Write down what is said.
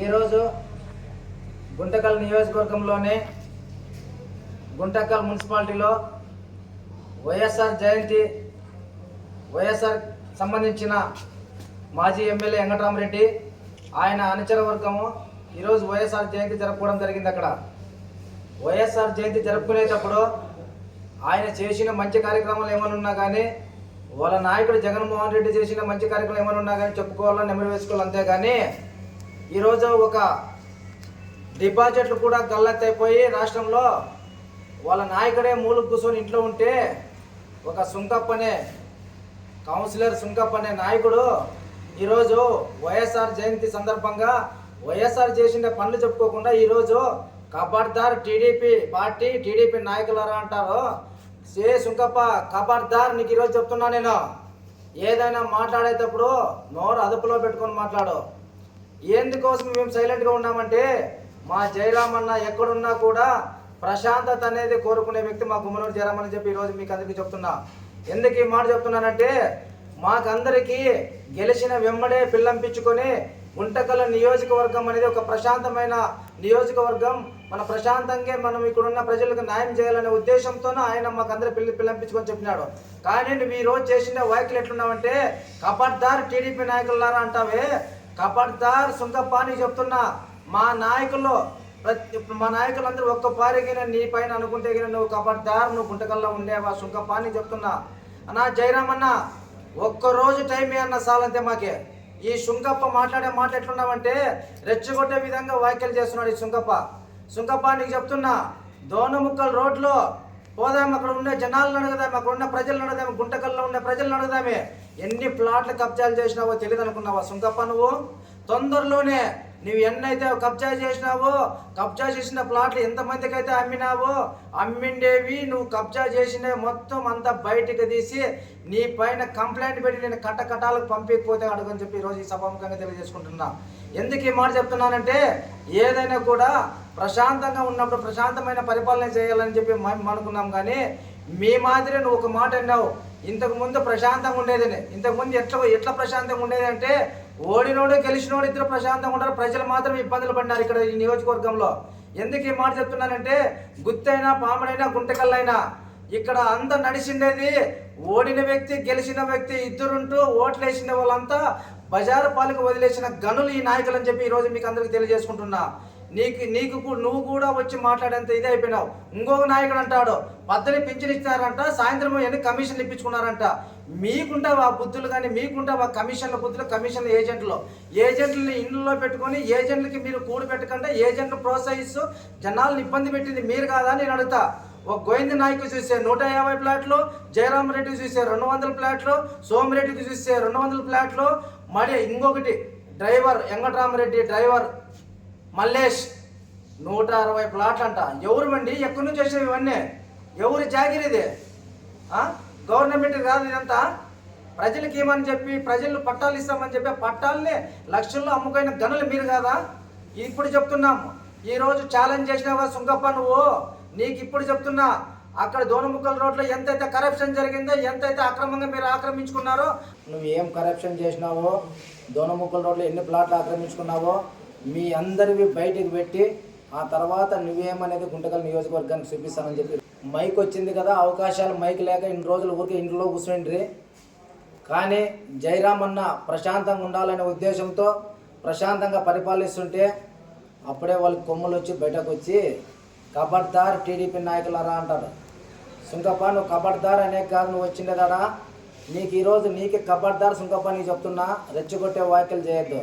ఈరోజు గుంటకల్ నియోజకవర్గంలోని గుంటకల్ మున్సిపాలిటీలో వైఎస్ఆర్ జయంతి వైఎస్ఆర్ సంబంధించిన మాజీ ఎమ్మెల్యే వెంకటరామరెడ్డి ఆయన అనుచర వర్గము ఈరోజు వైఎస్ఆర్ జయంతి జరుపుకోవడం జరిగింది అక్కడ. వైఎస్ఆర్ జయంతి జరుపుకునేటప్పుడు ఆయన చేసిన మంచి కార్యక్రమాలు ఏమైనా ఉన్నా కానీ వాళ్ళ నాయకుడు జగన్మోహన్ రెడ్డి చేసిన మంచి కార్యక్రమాలు ఏమైనా ఉన్నా కానీ చెప్పుకోవాలని నెమరు వేసుకోవాలి అంతే కానీ ఈరోజు ఒక డిపాజిట్లు కూడా గల్లెత్తైపోయి రాష్ట్రంలో వాళ్ళ నాయకుడే మూలు కూర్చొని ఇంట్లో ఉంటే ఒక సుంకప్ప అనే కౌన్సిలర్ సుంకప్ప అనే నాయకుడు ఈరోజు వైఎస్ఆర్ జయంతి సందర్భంగా వైఎస్ఆర్ చేసిన పనులు చెప్పుకోకుండా ఈరోజు కబర్దార్ టీడీపీ పార్టీ టీడీపీ నాయకులరా అంటారు. సే సుంకప్ప కబర్దార్ నీకు ఈరోజు చెప్తున్నా నేను. ఏదైనా మాట్లాడేటప్పుడు నోరు అదుపులో పెట్టుకొని మాట్లాడు. ఎందుకోసం మేము సైలెంట్గా ఉన్నామంటే మా జయరామ్ అన్న ఎక్కడున్నా కూడా ప్రశాంతత అనేది కోరుకునే వ్యక్తి మా గుమ్మనూరు జయరామ్ అని చెప్పి ఈరోజు మీకు అందరికీ చెప్తున్నా. ఎందుకు ఈ మాట చెప్తున్నానంటే మాకందరికీ గెలిచిన వెంబడే పిల్లంపించుకొని గుంటకల నియోజకవర్గం అనేది ఒక ప్రశాంతమైన నియోజకవర్గం. మన ప్రశాంతంగా మనం ఇక్కడున్న ప్రజలకు న్యాయం చేయాలనే ఉద్దేశంతోనే ఆయన మాకు అందరూ పిల్లి పిల్లంపించుకొని చెప్పినాడు. కానీ నువ్వు ఈ రోజు చేసిన వ్యాఖ్యలు ఎట్లున్నావంటే కపట్దార్ టీడీపీ నాయకులారా అంటావే? కపట్దార్ సుంకప్ప అని చెప్తున్నా. మా నాయకులు ప్రతి మా నాయకులందరూ ఒక్క పారిగిన నీ పైన అనుకుంటే గిన నువ్వు కబడ్దార్ నువ్వు గుంటకల్లో ఉండేవా? సుంకప్ప అని చెప్తున్నా. అన్నా జయరామ్ అన్న ఒక్క రోజు టైం అన్న సాలంతే మాకే. ఈ శుంకప్ప మాట్లాడే మాట ఎట్లున్నావంటే రెచ్చగొట్టే విధంగా వ్యాఖ్యలు చేస్తున్నాడు ఈ శుంకప్ప శుంకప్ప నీకు చెప్తున్నా దోనముక్కల రోడ్లో పోదాం అక్కడ ఉండే జనాలను అడుగుదాం అక్కడ ఉన్న ప్రజలను అడుగుదాం గుంటకల్లో ఉండే ప్రజలను అడుగుదామే. ఎన్ని ప్లాట్లు కబ్జాలు చేసినావో తెలియదు అనుకున్నావా సుంకప్ప నువ్వు? తొందరలోనే నువ్వు ఎన్నైతే కబ్జా చేసినావో కబ్జా చేసిన ప్లాట్లు ఎంతమందికి అయితే అమ్మినావో అమ్మిండేవి నువ్వు కబ్జా చేసిన మొత్తం అంతా బయటకు తీసి నీ పైన కంప్లైంట్ పెట్టి నేను కట్టకటాలకు పంపించకపోతే అడగని చెప్పి ఈరోజు ఈ సభాముఖంగా తెలియజేసుకుంటున్నా. ఎందుకు ఈ మాట చెప్తున్నానంటే ఏదైనా కూడా ప్రశాంతంగా ఉన్నప్పుడు ప్రశాంతమైన పరిపాలన చేయాలని చెప్పి మేము అనుకున్నాం కానీ మీ మాదిరి నువ్వు ఒక మాట అన్నావు. ఇంతకుముందు ప్రశాంతంగా ఉండేదని. ఇంతకుముందు ఎట్లా ఎట్లా ప్రశాంతంగా ఉండేది అంటే ఓడినోడు గెలిచినోడు ఇద్దరు ప్రశాంతంగా ఉంటారు ప్రజలు మాత్రం ఇబ్బందులు పడినారు ఇక్కడ ఈ నియోజకవర్గంలో. ఎందుకు ఈ మాట చెప్తున్నానంటే గుత్తైనా పాముడైనా గుంటకల్లైనా ఇక్కడ అంతా నడిచిండేది ఓడిన వ్యక్తి గెలిచిన వ్యక్తి ఇద్దరుంటూ ఓట్లు వేసిన వాళ్ళంతా బజారు పాలకు వదిలేసిన గనులు ఈ నాయకులు అని చెప్పి ఈరోజు మీకు అందరికీ తెలియజేసుకుంటున్నా. నీకు నీకు నువ్వు కూడా వచ్చి మాట్లాడేంత ఇది అయిపోయినావు. ఇంకొక నాయకుడు అంటాడు పద్దని పింఛన్ ఇచ్చినారంట సాయంత్రం ఎన్ని కమిషన్లు ఇప్పించుకున్నారంట. మీకుంటావా బుద్ధులు కానీ మీకుంటావా కమిషన్ల బుద్ధులు కమిషన్ల ఏజెంట్లు? ఏజెంట్లని ఇండ్లలో పెట్టుకొని ఏజెంట్లకి మీరు కూడి పెట్టకుండా ఏజెంట్లు ప్రోత్సహిస్తూ జనాలను ఇబ్బంది పెట్టింది మీరు కాదా నేను అడుగుతా. ఒక గోవింద నాయకు చూసే నూట యాభై ప్లాట్లు జయరామ్ రెడ్డికి చూసే రెండు వందల ప్లాట్లు సోమిరెడ్డికి చూసే రెండు వందల ప్లాట్లు. మరి ఇంకొకటి డ్రైవర్ వెంకటరామరెడ్డి డ్రైవర్ మల్లేష్ నూట అరవై ప్లాట్లు అంట ఎవరు మండి? ఎక్కడి నుంచి వచ్చినవి ఇవన్నీ? ఎవరి జాగిరి ఇది? గవర్నమెంట్ కాదు ఇదంతా. ప్రజలకి ఏమని చెప్పి ప్రజలు పట్టాలు ఇస్తామని చెప్పి పట్టాలని లక్షల్లో అమ్ముకైన గనులు మీరు కాదా? ఇప్పుడు చెప్తున్నాం. ఈరోజు ఛాలెంజ్ చేసినావా సుంకప్ప నువ్వు? నీకు ఇప్పుడు చెప్తున్నా. అక్కడ దోనముక్కల రోడ్లో ఎంతైతే కరప్షన్ జరిగిందో ఎంతైతే అక్రమంగా మీరు ఆక్రమించుకున్నారో నువ్వు ఏం కరప్షన్ చేసినావో దోనముక్కల రోడ్లో ఎన్ని ప్లాట్లు ఆక్రమించుకున్నావో మీ అందరివి బయటికి పెట్టి ఆ తర్వాత నువ్వేమనేది గుంటకల్ నియోజకవర్గానికి చూపిస్తానని చెప్పి మైక్ వచ్చింది కదా అవకాశాలు మైక్ లేక ఇన్ని రోజులు ఊరికే ఇంట్లో కూర్చుండ్రి. కానీ జయరామ్ అన్న ప్రశాంతంగా ఉండాలనే ఉద్దేశంతో ప్రశాంతంగా పరిపాలిస్తుంటే అప్పుడే వాళ్ళకి కొమ్ములు వచ్చి బయటకు వచ్చి కబడ్దార్ టీడీపీ నాయకులరా అంటారు. సుంకప్ప నువ్వు కబడ్దార్ అనే కాదు నువ్వు వచ్చిండేదాడా? నీకు ఈరోజు నీకే కబడ్దార్ సుంకప్ప నీకు చెప్తున్నా రెచ్చగొట్టే వ్యాఖ్యలు చేయొద్దు.